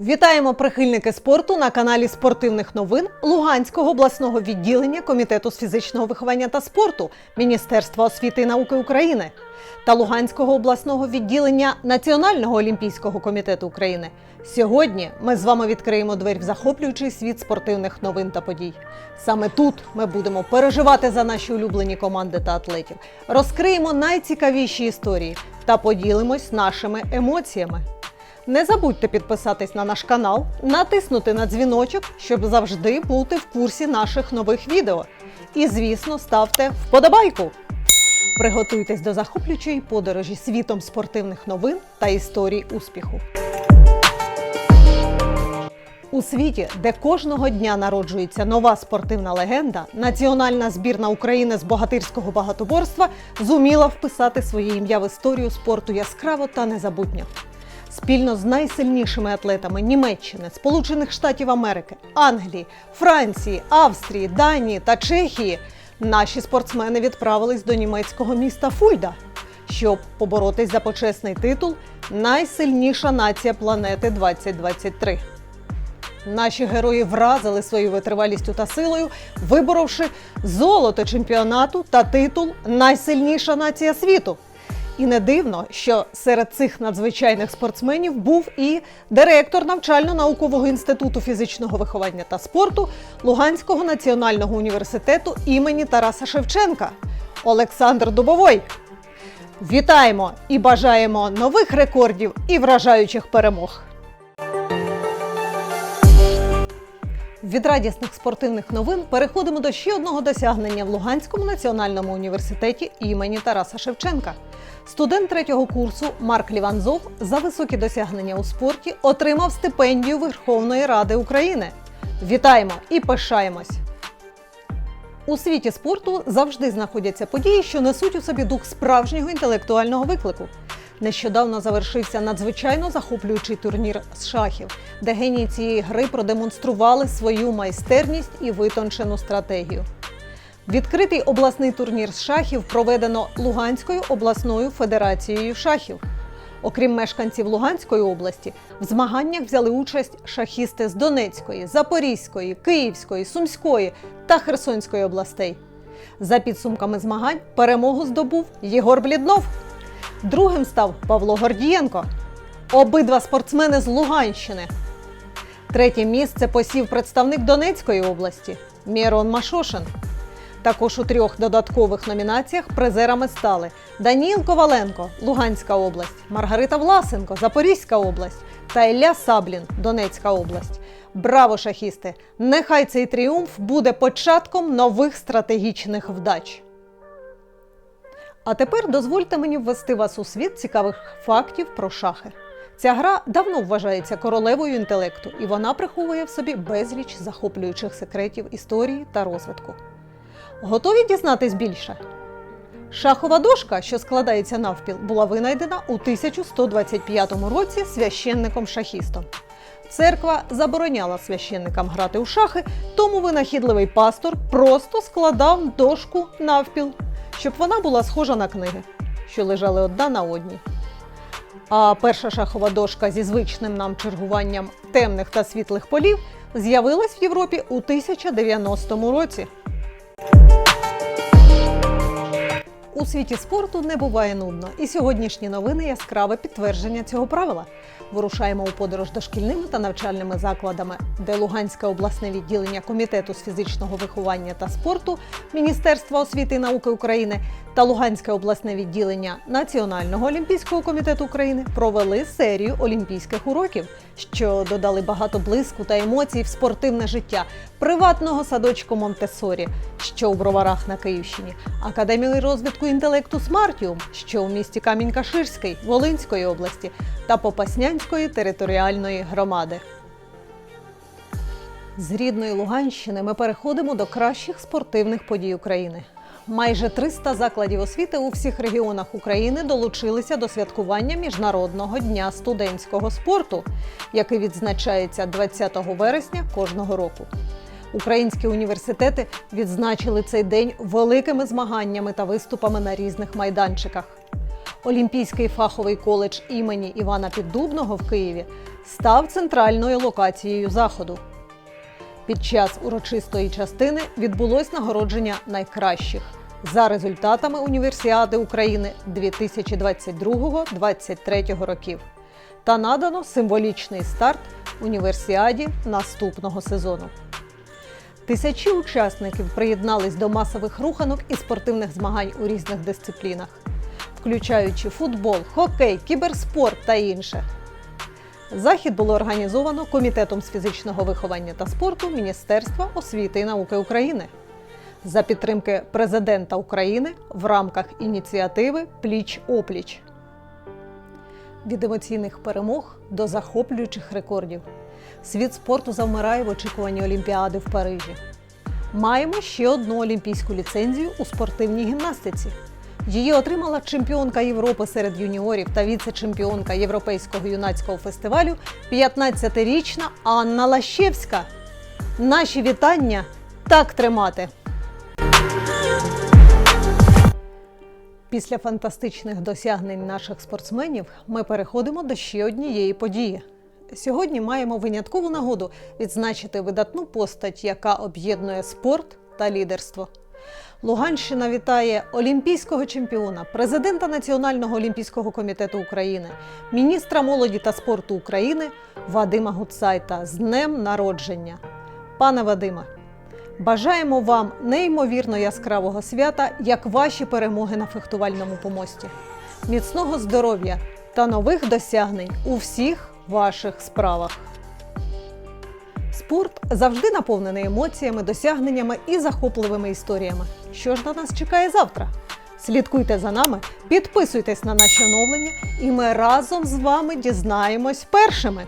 Вітаємо прихильники спорту на каналі спортивних новин Луганського обласного відділення Комітету з фізичного виховання та спорту Міністерства освіти і науки України та Луганського обласного відділення Національного олімпійського комітету України. Сьогодні ми з вами відкриємо двері в захоплюючий світ спортивних новин та подій. Саме тут ми будемо переживати за наші улюблені команди та атлетів, розкриємо найцікавіші історії та поділимось нашими емоціями. Не забудьте підписатись на наш канал, натиснути на дзвіночок, щоб завжди бути в курсі наших нових відео. І, звісно, ставте вподобайку. Приготуйтесь до захоплюючої подорожі світом спортивних новин та історій успіху. У світі, де кожного дня народжується нова спортивна легенда, національна збірна України з богатирського багатоборства зуміла вписати своє ім'я в історію спорту яскраво та незабутньо. Спільно з найсильнішими атлетами Німеччини, Сполучених Штатів Америки, Англії, Франції, Австрії, Данії та Чехії наші спортсмени відправились до німецького міста Фульда, щоб поборотись за почесний титул Найсильніша нація планети 2023. Наші герої вразили своєю витривалістю та силою, виборовши золото чемпіонату та титул Найсильніша нація світу. І не дивно, що серед цих надзвичайних спортсменів був і директор навчально-наукового інституту фізичного виховання та спорту Луганського національного університету імені Тараса Шевченка Олександр Дубовой. Вітаємо і бажаємо нових рекордів і вражаючих перемог. Від радісних спортивних новин переходимо до ще одного досягнення в Луганському національному університеті імені Тараса Шевченка. Студент третього курсу Марк Ліванзов за високі досягнення у спорті отримав стипендію Верховної Ради України. Вітаємо і пишаємось! У світі спорту завжди знаходяться події, що несуть у собі дух справжнього інтелектуального виклику. Нещодавно завершився надзвичайно захоплюючий турнір з шахів, де генії цієї гри продемонстрували свою майстерність і витончену стратегію. Відкритий обласний турнір з шахів проведено Луганською обласною федерацією шахів. Окрім мешканців Луганської області, в змаганнях взяли участь шахісти з Донецької, Запорізької, Київської, Сумської та Херсонської областей. За підсумками змагань перемогу здобув Єгор Бліднов. Другим став Павло Гордієнко. Обидва спортсмени з Луганщини. Третє місце посів представник Донецької області Мірон Машошин. Також у трьох додаткових номінаціях призерами стали Даніл Коваленко, Луганська область, Маргарита Власенко, Запорізька область та Ілля Саблін, Донецька область. Браво, шахісти! Нехай цей тріумф буде початком нових стратегічних вдач. А тепер дозвольте мені ввести вас у світ цікавих фактів про шахи. Ця гра давно вважається королевою інтелекту, і вона приховує в собі безліч захоплюючих секретів історії та розвитку. Готові дізнатись більше? Шахова дошка, що складається навпіл, була винайдена у 1125 році священником-шахістом. Церква забороняла священникам грати у шахи, тому винахідливий пастор просто складав дошку навпіл, щоб вона була схожа на книги, що лежали одна на одній. А перша шахова дошка зі звичним нам чергуванням темних та світлих полів з'явилась в Європі у 1090 році. У світі спорту не буває нудно, і сьогоднішні новини яскраве підтвердження цього правила. Вирушаємо у подорож дошкільними та навчальними закладами, де Луганське обласне відділення комітету з фізичного виховання та спорту Міністерства освіти і науки України та Луганське обласне відділення Національного олімпійського комітету України провели серію олімпійських уроків, що додали багато блиску та емоцій в спортивне життя приватного садочку Монтесорі, що у броварах на Київщині, академії розвитку інтелекту Смартіум, що у місті Камінь-Каширський Волинської області, та Попаснянської територіальної громади. З рідної Луганщини ми переходимо до кращих спортивних подій України. Майже 300 закладів освіти у всіх регіонах України долучилися до святкування Міжнародного дня студентського спорту, який відзначається 20 вересня кожного року. Українські університети відзначили цей день великими змаганнями та виступами на різних майданчиках. Олімпійський фаховий коледж імені Івана Піддубного в Києві став центральною локацією заходу. Під час урочистої частини відбулось нагородження найкращих за результатами Універсіади України 2022-2023 років та надано символічний старт універсіаді наступного сезону. Тисячі учасників приєднались до масових руханок і спортивних змагань у різних дисциплінах, включаючи футбол, хокей, кіберспорт та інше. Захід було організовано Комітетом з фізичного виховання та спорту Міністерства освіти і науки України за підтримки президента України в рамках ініціативи Пліч опліч. Від емоційних перемог до захоплюючих рекордів. Світ спорту завмирає в очікуванні Олімпіади в Парижі. Маємо ще одну олімпійську ліцензію у спортивній гімнастиці. Її отримала чемпіонка Європи серед юніорів та віце-чемпіонка Європейського юнацького фестивалю 15-річна Анна Лащевська. Наші вітання так тримати. Після фантастичних досягнень наших спортсменів ми переходимо до ще однієї події. Сьогодні маємо виняткову нагоду відзначити видатну постать, яка об'єднує спорт та лідерство. Луганщина вітає олімпійського чемпіона, президента Національного олімпійського комітету України, міністра молоді та спорту України Вадима Гуцайта з днем народження. Пане Вадиме, бажаємо вам неймовірно яскравого свята, як ваші перемоги на фехтувальному помості, міцного здоров'я та нових досягнень у всіх ваших справах. Спорт завжди наповнений емоціями, досягненнями і захопливими історіями. Що ж на нас чекає завтра? Слідкуйте за нами, підписуйтесь на наші оновлення, і ми разом з вами дізнаємось першими.